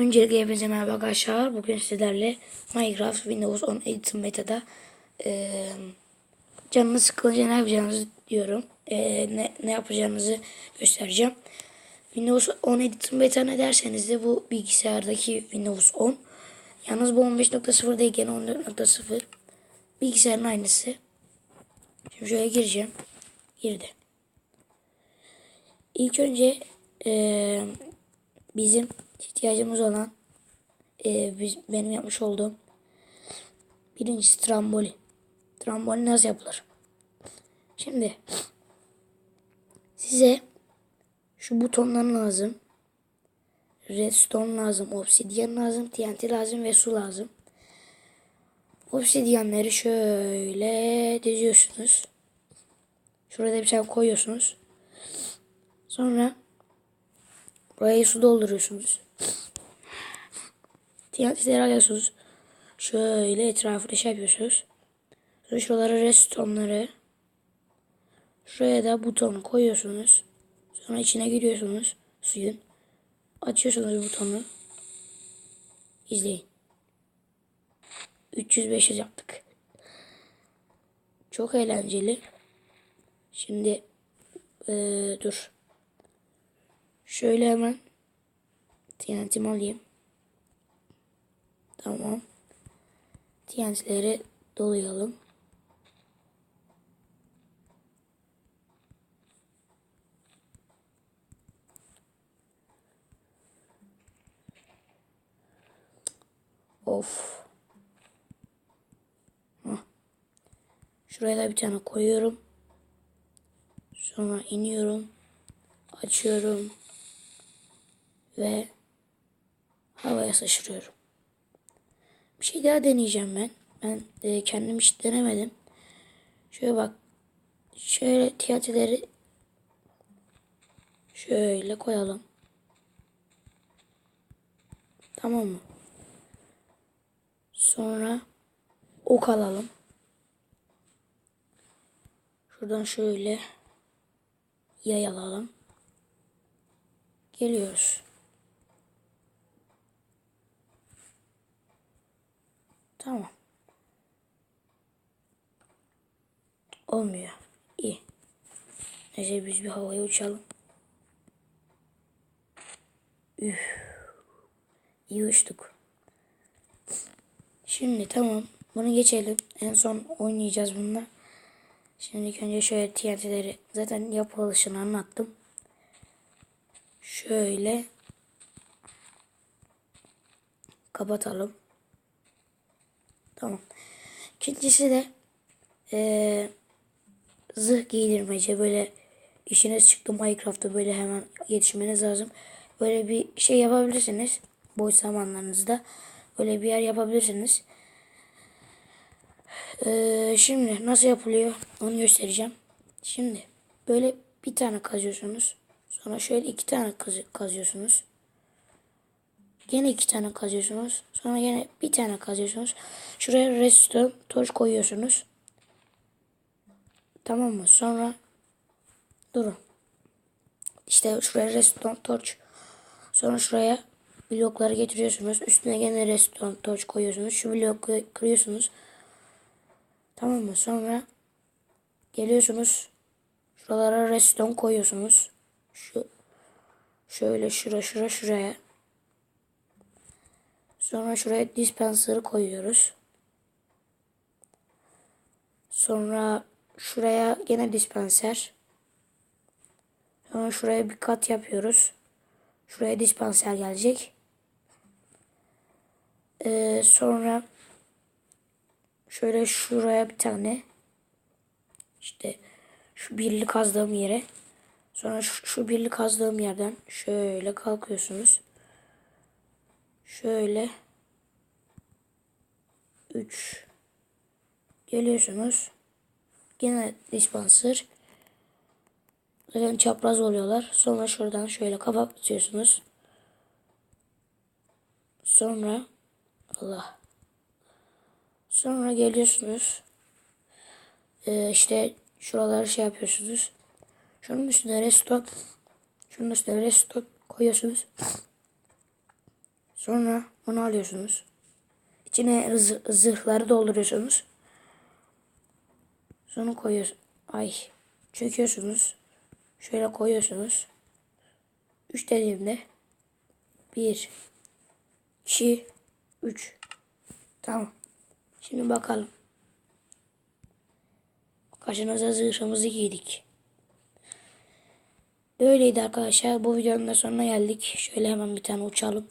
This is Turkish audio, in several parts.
Öncelikle hepinize merhaba arkadaşlar. Bugün sizlerle Minecraft Windows 10 Edition Beta'da eee canınız sıkılınca ne yapacağınızı diyorum. Eee, ne, ne yapacağınızı göstereceğim. Windows 10 Edition Beta ne derseniz de bu bilgisayardaki Windows 10. Yalnız bu 15.0 değil gene 14.0. Bilgisayarın aynısı. Şimdi şöyle gireceğim. Girdi. İlk önce eee bizim ihtiyacımız olan e, biz, benim yapmış olduğum birincisi tramboli. Tramboli nasıl yapılır? Şimdi size şu butonlar lazım. Redstone lazım, obsidian lazım, TNT lazım ve su lazım. Obsidianları şöyle diziyorsunuz. Şurada bir tane koyuyorsunuz. Sonra Buraya su dolduruyorsunuz. TNT'leri alıyorsunuz. Şöyle etrafını şey yapıyorsunuz. Sonra şuralara restonları. Şuraya da buton koyuyorsunuz. Sonra içine giriyorsunuz suyun. Açıyorsunuz butonu. İzleyin. 300-500 yaptık. Çok eğlenceli. Şimdi ee, dur. Şöyle hemen TNT'mi alayım. Tamam. TNT'leri dolayalım. Of. Şuraya da bir tane koyuyorum. Sonra iniyorum. Açıyorum ve havaya sıçrıyorum. Bir şey daha deneyeceğim ben. Ben e, kendim hiç denemedim. Şöyle bak. Şöyle tiyatroları şöyle koyalım. Tamam mı? Sonra ok alalım. Şuradan şöyle yay alalım. Geliyoruz. Tamam. Olmuyor. İyi. Neyse biz bir havaya uçalım. Üf. İyi uçtuk. Şimdi tamam. Bunu geçelim. En son oynayacağız bununla. Şimdi önce şöyle TNT'leri zaten yapılışını anlattım. Şöyle kapatalım. Tamam. İkincisi de ee, zırh giydirmece böyle işiniz çıktı Minecraft'ta böyle hemen yetişmeniz lazım. Böyle bir şey yapabilirsiniz. Boş zamanlarınızda. Böyle bir yer yapabilirsiniz. Ee, şimdi nasıl yapılıyor onu göstereceğim. Şimdi böyle bir tane kazıyorsunuz. Sonra şöyle iki tane kaz kazıyorsunuz. Yine iki tane kazıyorsunuz. Sonra yine bir tane kazıyorsunuz. Şuraya redstone torch koyuyorsunuz. Tamam mı? Sonra durun. İşte şuraya redstone torch. Sonra şuraya blokları getiriyorsunuz. Üstüne yine redstone torch koyuyorsunuz. Şu bloku kırıyorsunuz. Tamam mı? Sonra geliyorsunuz. Şuralara redstone koyuyorsunuz. Şu şöyle şura şura şuraya. Sonra şuraya dispenser'ı koyuyoruz. Sonra şuraya gene dispenser. Sonra şuraya bir kat yapıyoruz. Şuraya dispenser gelecek. Ee, sonra şöyle şuraya bir tane işte şu birli kazdığım yere sonra şu, şu birli kazdığım yerden şöyle kalkıyorsunuz. Şöyle 3 geliyorsunuz. Yine dispenser. Zaten çapraz oluyorlar. Sonra şuradan şöyle kapatıyorsunuz. Sonra Allah. Sonra geliyorsunuz. Ee, işte şuraları şey yapıyorsunuz. Şunun üstüne restock. Şunun üstüne restock koyuyorsunuz. Sonra bunu alıyorsunuz. İçine zı- zırhları dolduruyorsunuz. Sonra koyuyorsunuz. Ay. Çöküyorsunuz. Şöyle koyuyorsunuz. 3 dediğimde 1 2 3 Tamam. Şimdi bakalım. Kaşınıza zırhımızı giydik. Böyleydi arkadaşlar. Bu videonun da sonuna geldik. Şöyle hemen bir tane uçalım.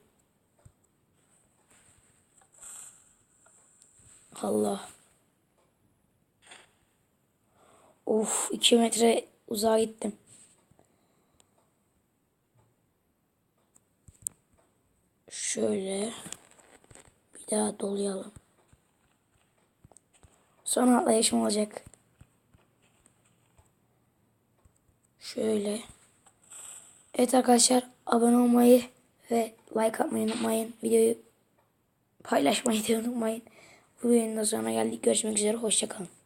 Allah. Of 2 metre uzağa gittim. Şöyle bir daha dolayalım. Son atlayışım olacak. Şöyle. Evet arkadaşlar abone olmayı ve like atmayı unutmayın. Videoyu paylaşmayı da unutmayın. Bu videonun da sonuna geldik. Görüşmek üzere. Hoşçakalın.